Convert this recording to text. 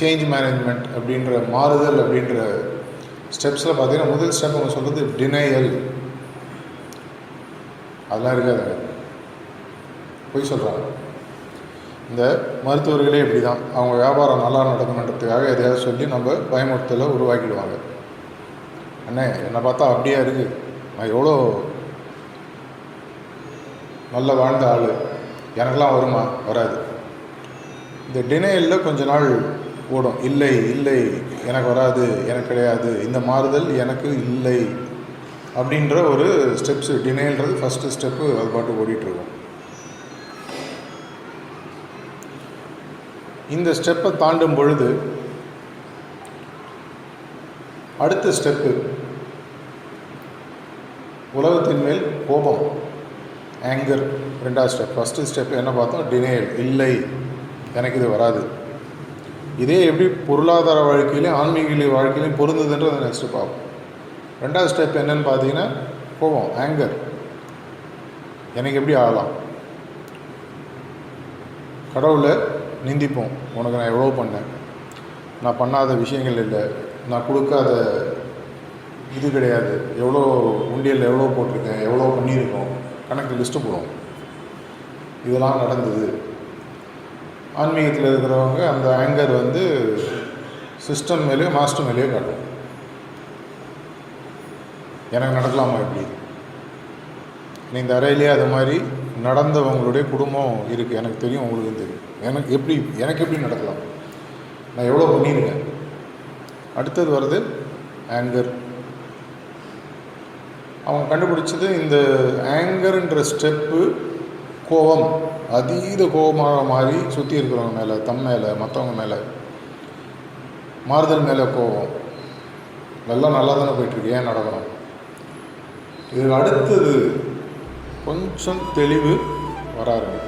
Change management அப்படின்ற மாறுதல் அப்படின்ற ஸ்டெப்ஸில் பார்த்தீங்கன்னா முதல் ஸ்டெப் அவங்க சொல்கிறது டினையல் அதெல்லாம் இருக்காது. பொய் சொல்கிறாங்க இந்த மருத்துவர்களே இப்படி தான் அவங்க வியாபாரம் நல்லா நடக்கணுன்றதுக்காக எதையாவது சொல்லி நம்ம பயமுறுத்தலை உருவாக்கிடுவாங்க. அண்ணே என்னை பார்த்தா அப்படியே இருக்குது நான் எவ்வளோ நல்ல வாழ்ந்த ஆள். எனக்கெல்லாம் வருமா? வராது. இந்த டினையலில் கொஞ்ச நாள் ஓடும். இல்லை இல்லை எனக்கு வராது எனக்கு கிடையாது. இந்த மாறுதல் எனக்கு இல்லை அப்படின்ற ஒரு ஸ்டெப்ஸு டினைன்றது ஃபஸ்ட்டு ஸ்டெப்பு அது பாட்டு ஓடிட்டுருக்கும். இந்த ஸ்டெப்பை தாண்டும் பொழுது அடுத்த ஸ்டெப்பு உலகத்தின் மேல் கோபம் ஆங்கர் ரெண்டாவது ஸ்டெப் ஃபஸ்ட்டு ஸ்டெப் என்ன பார்த்தோம்? டினேல் இல்லை எனக்கு இது வராது. இதே எப்படி பொருளாதார வாழ்க்கையிலையும் ஆன்மீக வாழ்க்கையிலையும் பொருந்ததுன்றது நெக்ஸ்ட்டு பார்ப்போம். ரெண்டாவது ஸ்டெப் என்னன்னு பார்த்தீங்கன்னா கோபம் ஆங்கர் எனக்கு எப்படி ஆகலாம்? கடவுளை நிந்திப்போம். உனக்கு நான் எவ்வளோ பண்ணேன்? நான் பண்ணாத விஷயங்கள் இல்லை. நான் கொடுக்காத இது கிடையாது. எவ்வளோ உண்டியலில் எவ்வளோ போட்டிருக்கேன்? எவ்வளோ பண்ணியிருக்கோம்? கணக்கு லிஸ்ட்டு போடுவோம். இதெல்லாம் நடந்தது. ஆன்மீகத்தில் இருக்கிறவங்க அந்த ஆங்கர் வந்து சிஸ்டம் மேலேயோ மாஸ்டர் மேலேயோ காட்டும். எனக்கு நடக்கலாமா இப்படி? நீ இந்த அறையிலே அது மாதிரி நடந்தவங்களுடைய குடும்பம் இருக்குது எனக்கு தெரியும் உங்களுக்கும் தெரியும். எனக்கு எப்படி எனக்கு எப்படி நடக்கலாம்? நான் எவ்வளோ பண்ணியிருக்கேன்? அடுத்தது வருது ஆங்கர் அவங்க கண்டுபிடிச்சது இந்த ஆங்கர்ன்ற ஸ்டெப்பு கோபம் அதீத கோபமாக மாறி சுற்றி இருக்கிறவங்க மேலே தம் மேலே மற்றவங்க மேலே மாறுதல் மேலே கோபம். எல்லாம் நல்லா தானே போயிட்டுருக்கு ஏன் நடக்கணும்? இது அடுத்தது கொஞ்சம் தெளிவு வராருங்க